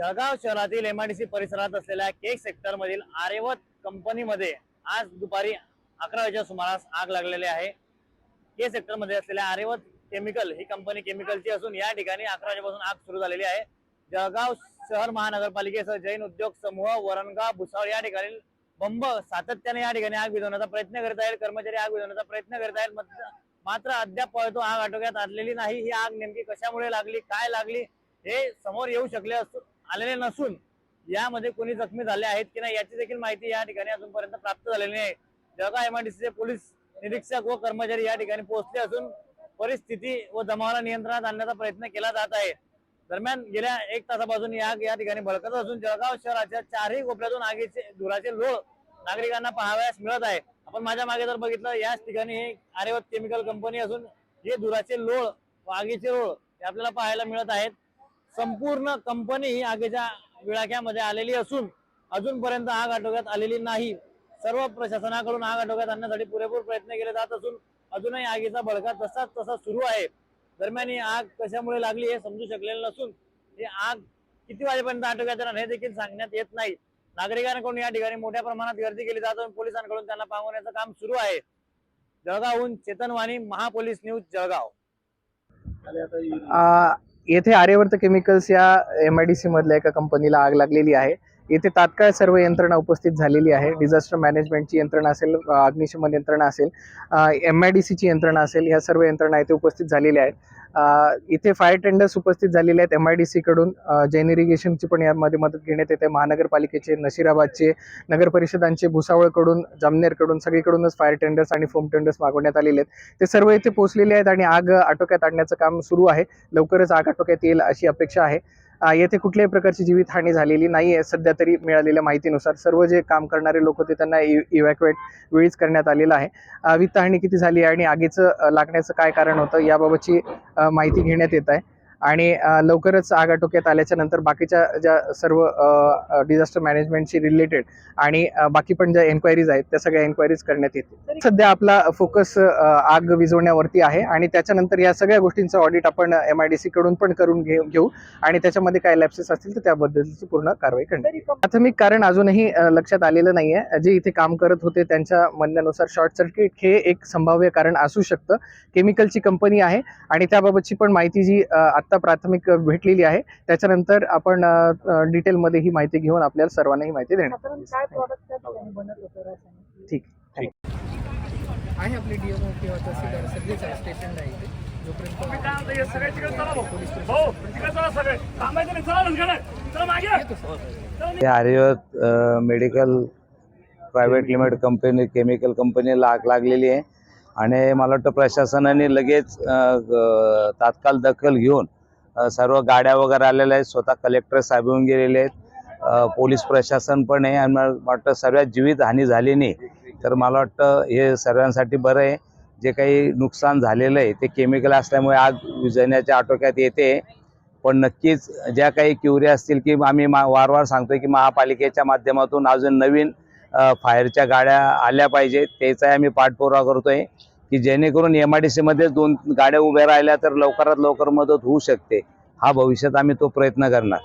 जळगाव शहरातील एमआयडीसी परिसरात असलेल्या केक सेक्टर मधील आरेवत कंपनीमध्ये आज दुपारी अकरा वाजेच्या सुमारास आग लागलेली आहे. के सेक्टरमध्ये असलेल्या आरेवत केमिकल ही कंपनी केमिकलची असून या ठिकाणी अकरा वाजेपासून आग सुरू झालेली आहे. जळगाव शहर महानगरपालिकेसह जैन उद्योग समूह वरणगाव भुसावळ या ठिकाणी बंब सातत्याने या ठिकाणी आग विझवण्याचा प्रयत्न करत आहेत. कर्मचारी आग विझवण्याचा प्रयत्न करत आहेत. मात्र- अद्याप पळतो आग आटोक्यात आणलेली नाही. ही आग नेमकी कशामुळे लागली? काय लागली? हे समोर येऊ शकले असू आलेले नसून यामध्ये कोणी जखमी झाले आहेत की नाही याची देखील माहिती या ठिकाणी अजूनपर्यंत प्राप्त झालेली नाही. जळगाव एमआयडीसीचे पोलीस निरीक्षक व कर्मचारी या ठिकाणी पोहोचले असून परिस्थिती व जमावाला नियंत्रणात आणण्याचा प्रयत्न केला जात आहे. दरम्यान गेल्या एक तासापासून या या ठिकाणी भडकत असून जळगाव शहराच्या चारही कोपऱ्यातून आगीचे धुराचे लोळ नागरिकांना पाहावयास मिळत आहे. आपण माझ्या मागे जर बघितलं याच ठिकाणी हे आर्यवत केमिकल कंपनी असून हे धुराचे लोळ व आगीचे लोळ हे आपल्याला पाहायला मिळत आहेत. संपूर्ण कंपनी ही आगीच्या विळाख्यामध्ये आलेली असून अजूनपर्यंत आग आटोक्यात आलेली नाही. सर्व प्रशासनाकडून आग आटोक्यात आणण्यासाठी पुरेपूर प्रयत्न केले जात असून अजूनही आगीचा भडका तसाच तसा सुरू आहे. दरम्यान ही आग कशामुळे लागली हे समजू शकलेलं नसून ही आग किती वाजेपर्यंत आटोक्यात येणार हे देखील सांगण्यात येत नाही. नागरिकांकडून या ठिकाणी मोठ्या प्रमाणात गर्दी केली जात असून पोलिसांकडून त्यांना पांगवण्याचं काम सुरू आहे. जळगावहून चेतन वाणी महापोलीस न्यूज जळगाव. येथे आर्यवर्त केमिकल्स या एम आय डी सी मधल्या एका कंपनीला आग लागलेली आहे. येथे तात्काळ सर्व यंत्रणा उपस्थित झालेली आहे. डिझास्टर मॅनेजमेंटची यंत्रणा असेल अग्निशमन यंत्रणा असेल एम आय डी सीची यंत्रणा असेल ह्या सर्व यंत्रणा इथे उपस्थित झालेल्या आहेत. इथे फायर टेंडर्स उपस्थित झालेले आहेत एम आय डी सीकडून जैन इरिगेशनची पण यामध्ये मदत घेण्यात येते. महानगरपालिकेचे नशिराबादचे नगर परिषदांचे भुसावळकडून जामनेरकडून सगळीकडूनच फायर टेंडर्स आणि फोम टेंडर्स मागवण्यात आलेले आहेत. ते सर्व इथे पोहोचलेले आहेत आणि आग आटोक्यात आणण्याचं काम सुरू आहे. लवकरच आग आटोक्यात येईल अशी अपेक्षा आहे. येथे कुठल्याही प्रकारची जीवितहानी झालेली नाही आहे सध्या तरी मिळालेल्या माहितीनुसार सर्व जे काम करणारे लोक होते त्यांना इव्हॅक्युएट वेळीच करण्यात आलेलं आहे. वित्तहानी किती झाली आणि आगीचं लागण्याचं काय कारण होतं याबाबतची माहिती घेण्यात येत आहे. आणि लवकरच आग आटोक्यात आल्याच्यानंतर बाकीच्या ज्या सर्व डिझास्टर मॅनेजमेंटशी रिलेटेड आणि बाकी पण ज्या एन्क्वायरीज आहेत त्या सगळ्या एन्क्वायरीज करण्यात येतील. सध्या आपला फोकस आग विझवण्यावरती आहे आणि त्याच्यानंतर या सगळ्या गोष्टींचं ऑडिट आपण एम आय डी सी कडून पण करून घेऊ घेऊ आणि त्याच्यामध्ये काय लॅप्सेस असतील तर त्याबद्दलची पूर्ण कारवाई करण्यात येईल. प्राथमिक कारण अजूनही लक्षात आलेलं नाही आहे जे इथे काम करत होते त्यांच्या म्हणण्यानुसार शॉर्ट सर्किट हे एक संभाव्य कारण असू शकतं. केमिकलची कंपनी आहे आणि त्याबाबतची पण माहिती जी अ, आत्ता प्राथमिक भेटलेली आहे. त्याच्यानंतर आपण डिटेलमध्ये ही माहिती घेऊन आपल्याला सर्वांना ही माहिती देणार. साधारण काय प्रॉडक्ट त्या ठिकाणी बनत होतं रासायनिक? ठीक. आहे आपली डीएमओ किंवा तहसीलदार सगळेच आहे स्टेशन आहे हे Aryavart medical private limited company chemical कंपनीला आग लागलेली आहे. आणि मला वाटतं प्रशासनाने लगेच तात्काळ दखल घेऊन सर्व गाड्या वगैरे आलेल्या आहेत. स्वतः कलेक्टर साहेब येऊन गेलेले आहेत. पोलीस प्रशासन पण आहे आणि मला वाटतं सर्वात जीवित हानी झाली नाही. तर मला वाटतं हे सर्वांसाठी बरं आहे. जे काही नुकसान झालेलं आहे ते केमिकल असल्यामुळे आग विजण्याच्या आटोक्यात येते. पण नक्कीच ज्या काही क्युरी असतील की आम्ही मा वारंवार सांगतोय की महापालिकेच्या माध्यमातून अजून नवीन फायरच्या गाड्या आल्या पाहिजेत. त्याचाही आम्ही पाठपुरावा करतोय. की जेणेकरून एम आय डी सीमध्ये दोन गाड्या उभ्या राहिल्या तर लवकरात लवकर मदत होऊ शकते. हा भविष्यात आम्ही तो प्रयत्न करणार.